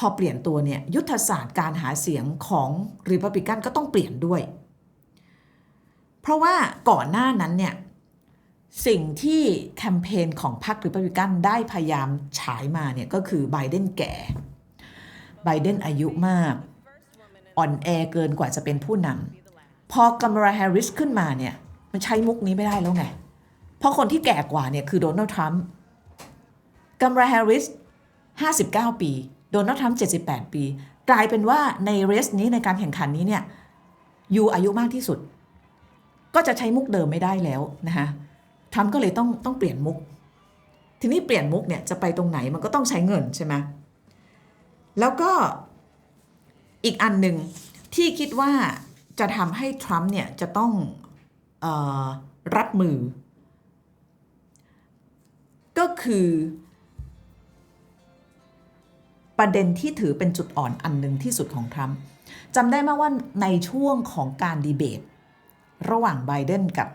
พอเปลี่ยนตัวเนี่ยยุทธศาสตร์การหาเสียงของริพับลิกันก็ต้องเปลี่ยนด้วย เพราะว่าก่อนหน้านั้นเนี่ยสิ่งที่แคมเปญของพรรคริพับลิกันได้พยายามฉายมาเนี่ยก็คือไบเดนแก่ไบเดนอายุมาก อ่อนแอเกินกว่าจะเป็นผู้นำพอกามาราแฮร์ริสขึ้นมาเนี่ยมันใช้มุกนี้ไม่ได้แล้วไง เพราะคนที่แก่กว่าเนี่ยคือโดนัลด์ทรัมป์กามาราแฮร์ริส 59 ปี โดนัลด์ทรัมป์78 ปี กลายเป็นว่าในเรสนี้ในการแข่งขันนี้เนี่ยยูอายุมากที่สุด ก็จะใช้มุกเดิมไม่ได้แล้วนะคะทรัมป์ก็เลยต้องต้องเปลี่ยนมุก ทีนี้เปลี่ยนมุกเนี่ยจะไปตรงไหนมันก็ต้องใช้เงินใช่ไหมแล้วก็อีกอันหนึ่งที่คิดว่าจะทำให้ทรัมป์เนี่ยจะต้องออรับมือ ก็คือ ประเด็นที่ถือเป็นจุดอ่อนอันหนึ่งที่สุดของทรัมป์จำได้ไหมว่าในช่วงของการดีเบต ระหว่างไบเดนกับ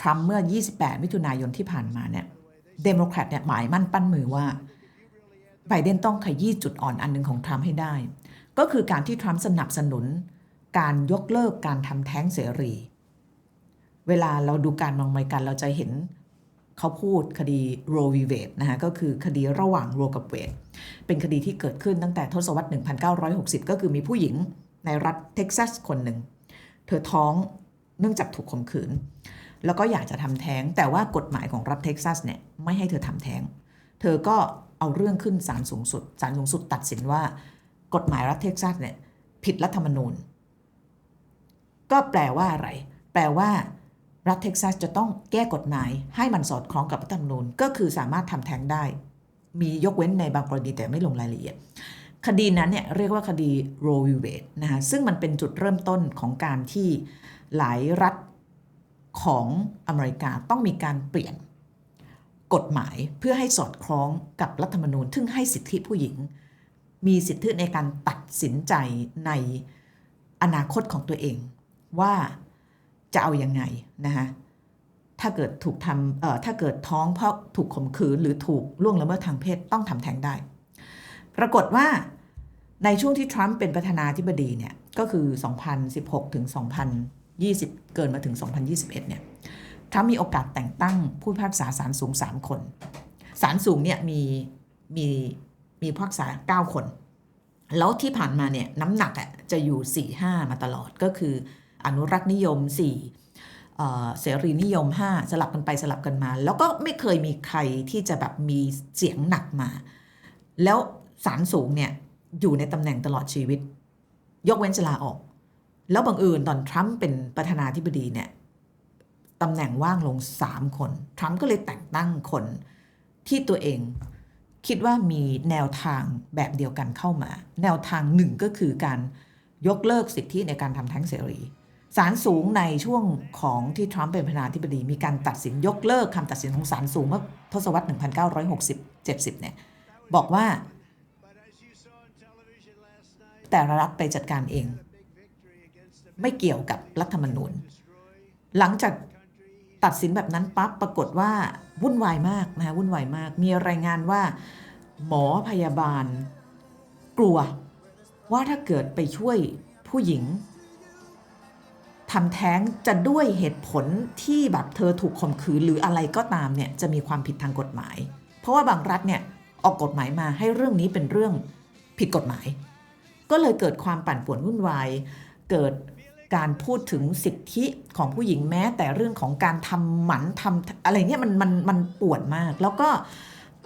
ทรัมป์เมื่อ 28 มิถุนายนที่ผ่านมาเนี่ยเดโมแครตเนี่ยหมายมั่นปั้นมือว่าไบเดนต้องขยี้จุดอ่อนอันหนึ่งของทรัมป์ให้ได้ ก็คือการที่ทรัมป์สนับสนุน การยกเลิกการทำแท้งเสรี เวลาเราดูการมองไปกันเราจะเห็น เขาพูดคดีโรวีเวดนะคะก็คือคดีระหว่างโรกับเวดเป็นคดีที่เกิดขึ้นตั้งแต่ทศวรรษ 1960 ก็คือมีผู้หญิงในรัฐเท็กซัสคนหนึ่ง เธอท้องเนื่องจากถูกข่มขืน แล้วก็อยากจะทำแท้ง แต่ว่ากฎหมายของรัฐเท็กซัสเนี่ยไม่ให้เธอทำแท้ง เธอก็เอาเรื่องขึ้นศาลสูงสุดศาลสูงสุดตัดสินว่า กฎหมายรัฐเท็กซัสเนี่ยผิดรัฐธรรมนูญ ก็แปลว่าอะไร แปลว่า รัฐเท็กซัสจะต้องแก้กฎหมายให้มันสอดคล้องกับรัฐธรรมนูญก็คือสามารถทำแท้งได้ มียกเว้นในบางกรณีแต่ไม่ลงรายละเอียด คดีนั้นเนี่ยเรียกว่าคดีโรวิเวดนะคะซึ่งมันเป็นจุดเริ่มต้นของการที่หลายรัฐของอเมริกาต้องมีการเปลี่ยนกฎหมายเพื่อให้สอดคล้องกับรัฐธรรมนูญซึ่งให้สิทธิผู้หญิง มีสิทธิในการตัดสินใจในอนาคตของตัวเอง ว่า จะเอาอยัางไงนะคะถ้าเกิดถูกทำเอ่อถ้าเกิดท้องเพราะถูกข่มขืนหรือถูกล่วงละเมิดทางเพศต้องทำแท้งได้ ปรากฏว่าในช่วงที่ทรัมป์เป็นประธานาธิบดีเนี่ยก็คือ 2016 ถึง 2020 เกินมาถึง 2021 เนี่ยทรัมป์มีโอกาสแต่งตั้งผู้พิพากษาศาลสูง 3 คนศาลสูงเนี่ยมีมีมีผู้พิพากษา 9 คน แล้วที่ผ่านมาเนี่ยน้ำหนักอะจะอยู่ 4-5 มาตลอดก็คือ อนุรักษ์นิยม 4 เสรีนิยม 5 สลับกันไปสลับกันมา แล้วก็ไม่เคยมีใครที่จะแบบมีเสียงหนักมา แล้วศาลสูงเนี่ยอยู่ในตำแหน่งตลอดชีวิต ยกเว้นจะลาออก แล้วบังเอิญตอนทรัมป์เป็นประธานาธิบดีเนี่ยตำแหน่งว่างลง 3 คน ทรัมป์ก็เลยแต่งตั้งคนที่ตัวเองคิดว่ามีแนวทางแบบเดียวกันเข้ามา แนวทางหนึ่งก็คือการยกเลิกสิทธิในการทำแท้งเสรี ศาลสูงในช่วงของที่ทรัมป์เป็นประธานาธิบดี มีการตัดสินยกเลิกคำตัดสินของศาลสูงเมื่อทศวรรษ 1960-70 เนี่ย บอกว่า แต่ละรัฐไปจัดการเอง ไม่เกี่ยวกับรัฐธรรมนูญ หลังจากตัดสินแบบนั้นปั๊บปรากฏว่าวุ่นวายมากนะคะวุ่นวายมาก มีรายงานว่า หมอพยาบาล กลัวว่าถ้าเกิดไปช่วยผู้หญิง ทำแท้งจะด้วยเหตุผลที่แบบเธอถูกข่มขืนหรืออะไรก็ตามเนี่ยจะมีความผิดทางกฎหมาย เพราะว่าบางรัฐเนี่ยออกกฎหมายมาให้เรื่องนี้เป็นเรื่องผิดกฎหมาย ก็เลยเกิดความปั่นป่วนวุ่นวาย เกิดการพูดถึงสิทธิของผู้หญิงแม้ แต่เรื่องของการทำหมันทำอะไรเนี่ยมันมันมันปวดมาก แล้วก็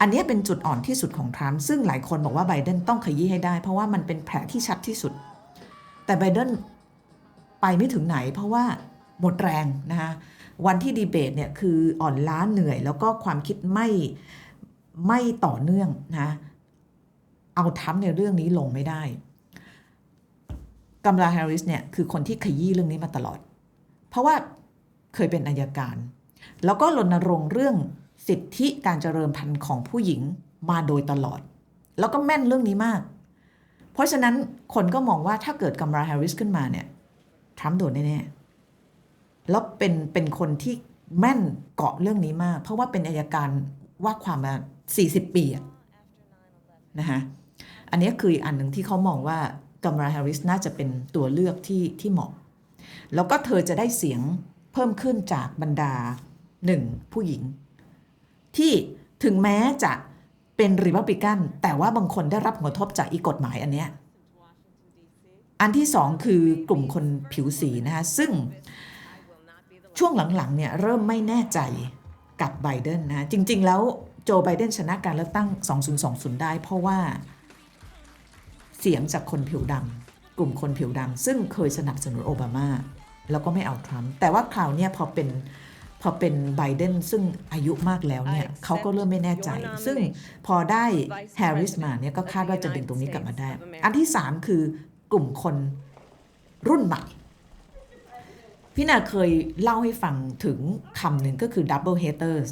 อันนี้เป็นจุดอ่อนที่สุดของทรัมป์ซึ่งหลายคนบอกว่าไบเดนต้องขยี้ให้ได้ เพราะว่ามันเป็นแผลที่ชัดที่สุด แต่ไบเดน ไปไม่ถึงไหน เพราะว่าหมดแรงนะคะวันที่ดีเบตเนี่ยคืออ่อนล้าเหนื่อย แล้วก็ความคิดไม่ไม่ต่อเนื่องนะเอาทำในเรื่องนี้ลงไม่ได้กัมลาแฮร์ริสเนี่ยคือคนที่ขยี้เรื่องนี้มาตลอด เพราะว่าเคยเป็นอายการ แล้วก็รณรงค์เรื่องสิทธิการเจริญพันธุ์ของผู้หญิงมาโดยตลอด แล้วก็แม่นเรื่องนี้มาก เพราะฉะนั้นคนก็มองว่าถ้าเกิดกัมลาแฮร์ริสขึ้นมาเนี่ย ทรัมป์โดนแน่ๆแล้วเป็นเป็นคนที่แม่นเกาะเรื่องนี้มาก เพราะว่าเป็นอายการว่าความมา 40 ปีอะนะคะอันนี้คืออีกอันหนึ่งที่เขามองว่ากำราแฮร์ริสน่าจะเป็นตัวเลือกที่ที่เหมาะ แล้วก็เธอจะได้เสียงเพิ่มขึ้นจากบรรดาหนึ่งผู้หญิง ที่ถึงแม้จะเป็นริพับลิกัน แต่ว่าบางคนได้รับผลกระทบจากอีกกฎหมายอันเนี้ย อันที่สองคือกลุ่มคนผิวสีนะคะซึ่งช่วงหลังๆเนี่ยเริ่มไม่แน่ใจกับไบเดนนะจริง ๆ แล้วโจไบเดนชนะการเลือกตั้ง 2020 ได้ เพราะว่าเสียงจากคนผิวดำกลุ่มคนผิวดำซึ่งเคยสนับสนุนโอบามา แล้วก็ไม่เอาทรัมป์แต่ว่าคราวเนี้ยพอเป็นพอเป็นไบเดนซึ่งอายุมากแล้วเนี่ยเขาก็เริ่มไม่แน่ใจ ซึ่งพอได้แฮร์ริสมาเนี่ยก็คาดว่าจะดึงตรงนี้กลับมาได้ อันที่ 3 คือ กลุ่มคนรุ่นใหม่ พี่นาเคยเล่าให้ฟังถึงคำหนึ่งก็คือ double haters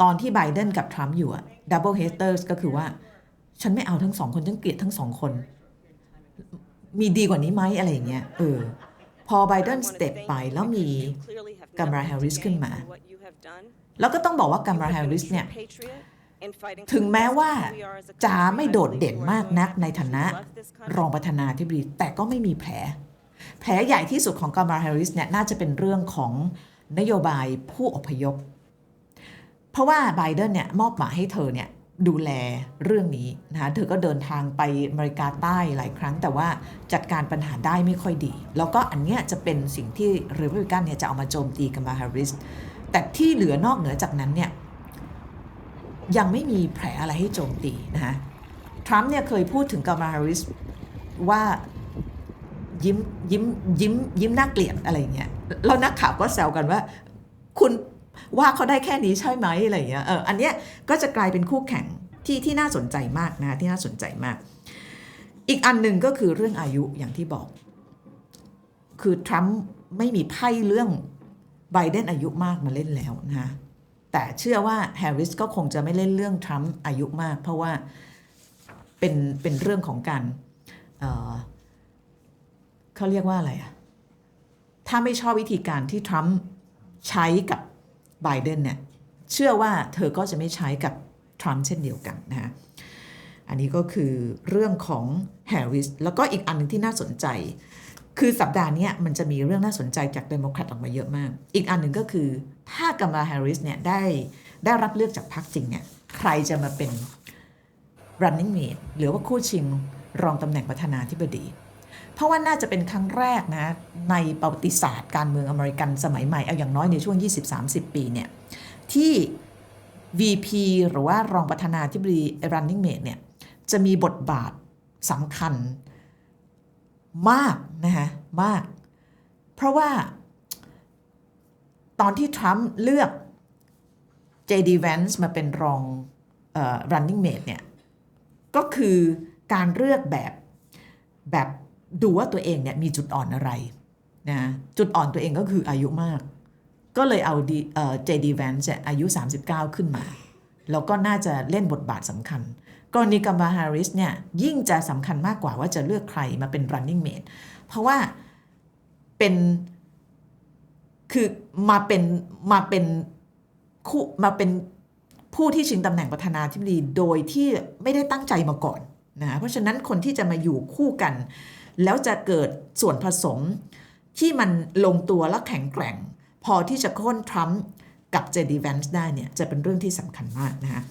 ตอนที่ไบเดนกับทรัมป์อยู่อะ double haters ก็คือว่า ฉันไม่เอาทั้งสองคน ฉันเกลียดทั้งสองคน มีดีกว่านี้ไหมอะไรอย่างเงี้ยเออพอไบเดนสเต็ปไปแล้วมี Kamala Harris ขึ้นมา แล้วก็ต้องบอกว่ากัมราแฮร์ริสเนี่ย ถึงแม้ว่าจะไม่โดดเด่นมากนักในฐานะ รองประธานาธิบดีแต่ก็ไม่มีแผล แผลใหญ่ที่สุดของกัมราแฮร์ริสเนี่ยน่าจะเป็นเรื่องของนโยบายผู้อพยพ เพราะว่าไบเดนเนี่ยมอบหมายให้เธอเนี่ยดูแลเรื่องนี้นะคะเธอก็เดินทางไปอเมริกาใต้หลายครั้ง แต่ว่าจัดการปัญหาได้ไม่ค่อยดี แล้วก็อันเนี้ยจะเป็นสิ่งที่รีพับลิกันเนี่ยจะเอามาโจมตีกัมราแฮร์ริส แต่ที่เหลือนอกเหนือจากนั้นเนี่ย ยังไม่มีแผลอะไรให้โจมตีนะคะทรัมป์เนี่ยเคยพูดถึงกัมาฮาริสว่ายิ้มยิ้มยิ้มยิ้มน่าเกลียดอะไรเงี้ยแล้วนักข่าวก็แซวกันว่า คุณว่าเขาได้แค่นี้ใช่ไหมอะไรเงี้ยเอออันเนี้ยก็จะกลายเป็นคู่แข่งที่ที่น่าสนใจมากนะที่น่าสนใจมาก อีกอันหนึ่งก็คือเรื่องอายุอย่างที่บอก คือทรัมป์ไม่มีไพ่เรื่องไบเดนอายุมากมาเล่นแล้วนะคะ แต่เชื่อว่าแฮร์ริสก็คงจะไม่เล่นเรื่องทรัมป์อายุมาก เพราะว่าเป็นเป็นเรื่องของการเเขาเรียกว่าอะไรอะถ้าไม่ชอบวิธีการที่ทรัมป์ใช้กับไบเดนเนี่ยเชื่อว่าเธอก็จะไม่ใช้กับทรัมป์เช่นเดียวกันนะฮะอันนี้ก็คือเรื่องของแฮร์ริสแล้วก็อีกอันหนึงที่น่าสนใจ คือสัปดาห์นี้มันจะมีเรื่องน่าสนใจจากเดโมแครตออกมาเยอะมาก อีกอันหนึ่งก็คือ ถ้ากามาแฮร์ริสเนี่ยได้ได้รับเลือกจากพรรคจริงเนี่ยใครจะมาเป็น running mate หรือว่าคู่ชิงรองตำแหน่งประธานาธิบดี เพราะว่าน่าจะเป็นครั้งแรกนะในประวัติศาสตร์การเมืองอเมริกันสมัยใหม่เอาอย่างน้อยในช่วง 20-30 ปีเนี่ยที่ VP หรือว่ารองประธานาธิบดี running mate เนี่ยจะมีบทบาทสำคัญ มากนะคะมาก เพราะว่าตอนที่ทรัมป์เลือก JD Vance มาเป็นรองออ running mate เนี่ย ก็คือการเลือกแบบแบบดูว่าตัวเองเนี่ยมีจุดอ่อนอะไรนะจุดอ่อนตัวเองก็คืออายุมาก ก็เลยเอาดีเอ่อ JD Vance เนี่ยอายุ 39 ขึ้นมา แล้วก็น่าจะเล่นบทบาทสำคัญ กรณีกัมบาฮาริสเนี่ยยิ่งจะสำคัญมากกว่าว่าจะเลือกใครมาเป็น running mate เพราะว่าเป็นคือมาเป็นมาเป็นคู่มาเป็นผู้ที่ชิงตำแหน่งประธานาธิบดีโดยที่ไม่ได้ตั้งใจมาก่อนนะเพราะฉะนั้นคนที่จะมาอยู่คู่กัน แล้วจะเกิดส่วนผสมที่มันลงตัวและแข็งแกร่ง พอที่จะโค่นทรัมป์กับเจดีแวนส์ได้เนี่ยจะเป็นเรื่องที่สำคัญมากนะคะ